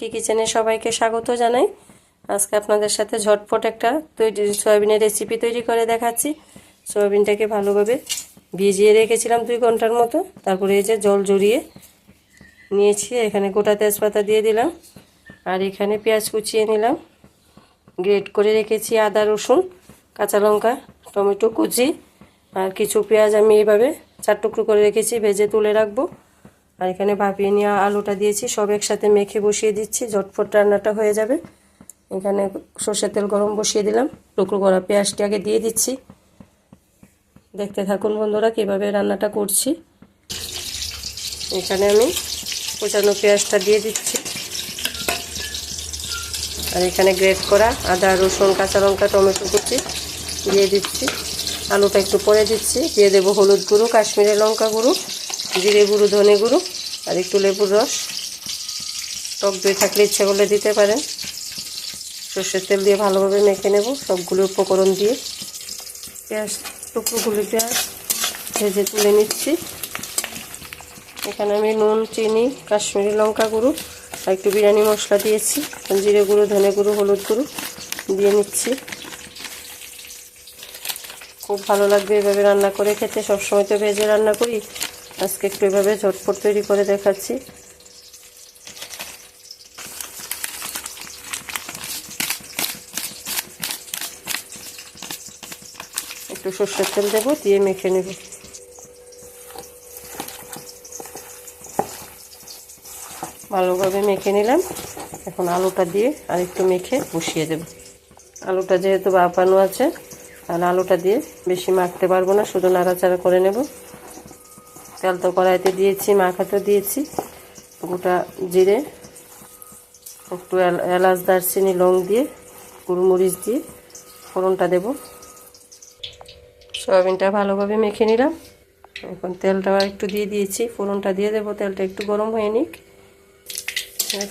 পিঙ্কি কিচেনে সবাইকে স্বাগত জানাই। আজকে আপনাদের সাথে ঝটপট একটা তৈরি সয়াবিনের রেসিপি তৈরি করে দেখাচ্ছি। সয়াবিনটাকে ভালোভাবে ভিজিয়ে রেখেছিলাম দুই ঘণ্টার মতো। তারপরে এই যে জল জড়িয়ে নিয়েছি, এখানে গোটা তেজপাতা দিয়ে দিলাম। আর এখানে পেঁয়াজ কুচিয়ে নিলাম। গ্রেট করে রেখেছি আদা, রসুন, কাঁচা লঙ্কা, টমেটো কুচি আর কিছু পেঁয়াজ আমি এইভাবে চার টুকরো করে রেখেছি, ভেজে তুলে রাখব। আর এখানে ভাপিয়ে নেওয়া আলুটা দিয়েছি, সব একসাথে মেখে বসিয়ে দিচ্ছি ঝটফট রান্নাটা হয়ে যাবে। এখানে সর্ষের তেল গরম বসিয়ে দিলাম, টুকরো করা পেঁয়াজটি আগে দিয়ে দিচ্ছি। দেখতে থাকুন বন্ধুরা কীভাবে রান্নাটা করছি। এখানে আমি কুচানো পেঁয়াজটা দিয়ে দিচ্ছি। আর এখানে গ্রেট করা আদা, রসুন, কাঁচা লঙ্কা, টমেটো কুচি দিয়ে দিচ্ছি। আলুটা একটু পরে দিচ্ছি, দিয়ে দেবো হলুদ গুঁড়ো কাশ্মীরি লঙ্কা গুঁড়ো। জিরে গুঁড়ো, ধনে গুঁড়ো আর একটু লেবুর রস। টক দই থাকলে ইচ্ছে করলে দিতে পারেন। সর্ষের তেল দিয়ে ভালোভাবে মেখে নেব সবগুলো উপকরণ দিয়ে। পেঁয়াজ টুকরোগুলি পেঁয়াজ ভেজে তুলে নিচ্ছি। এখানে আমি নুন, চিনি, কাশ্মীরি লঙ্কা গুঁড়ো আর একটু বিরিয়ানি মশলা দিয়েছি। জিরে গুঁড়ো, ধনে গুঁড়ো, হলুদ গুঁড়ো দিয়ে নিচ্ছি। খুব ভালো লাগবে এভাবে রান্না করে খেতে। সবসময় তো ভেজে রান্না করি। আজকে একটু এভাবে ঝটপট তৈরি করে দেখাচ্ছি। একটু সর্ষের তেল দেবো, দিয়ে মেখে নেব। ভালোভাবে মেখে নিলাম। এখন আলুটা দিয়ে আর একটু মেখে বসিয়ে দেব। আলুটা যেহেতু বাপানো আছে, তাহলে আলুটা দিয়ে বেশি মাখতে পারব না, শুধু নাড়াচাড়া করে নেব। তেল তো কড়াইতে দিয়েছি, মাখাতে দিয়েছি। গোটা জিরে, একটু এলাচ, দারচিনি, লং দিয়ে গুরুমরিচ দিয়ে ফোড়নটা দেব। সয়াবিনটা ভালোভাবে মেখে নিলাম। এখন তেলটা একটু দিয়ে দিয়েছি, ফোড়নটা দিয়ে দেবো। তেলটা একটু গরম হয়ে নিক।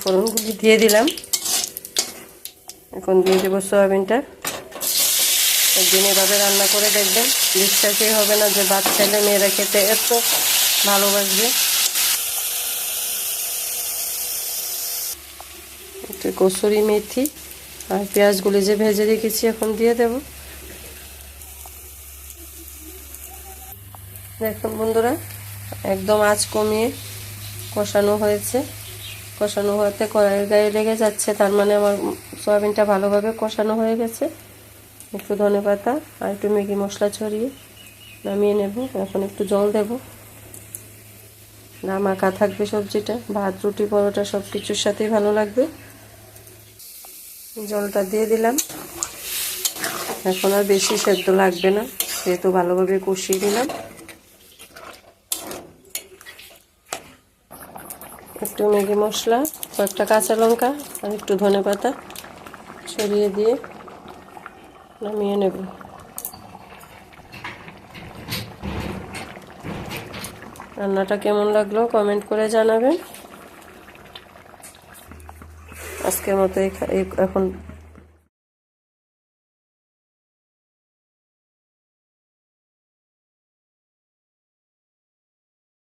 ফোড়নগুলি দিয়ে দিলাম। এখন দিয়ে দেবো সয়াবিনটা। একদিন এভাবে রান্না করে দেখবেন। বিশ্বাসই হবে না যে বাচ্চালে, মেয়েরা খেতে এত ভালোবাসবে। একটু কসুরি মেথি আর পেঁয়াজগুলি যে ভেজে রেখেছি এখন দিয়ে দেব। দেখুন বন্ধুরা, একদম আঁচ কমিয়ে কষানো হয়েছে। কষানো হওয়াতে কড়াইয়ের গায়ে লেগে যাচ্ছে, তার মানে আমার সয়াবিনটা ভালোভাবে কষানো হয়ে গেছে। একটু ধনে পাতা আর একটু ম্যাগি মশলা ছড়িয়ে নামিয়ে নেব। এখন একটু জল দেব। না মাখা থাকবে সবজিটা, ভাত, রুটি, পরোটা সব কিছুর সাথেই ভালো লাগবে। জলটা দিয়ে দিলাম। এখন আর বেশি সেদ্ধ লাগবে না, সেহেতু ভালোভাবে কষিয়ে দিলাম একটু ম্যাগি মশলা, কয়েকটা কাঁচা লঙ্কা আর একটু ধনে পাতা ছড়িয়ে দিয়ে নামিয়ে নেব। রান্নাটা কেমন লাগল কমেন্ট করে জানাবেন। আজকের মতো এখন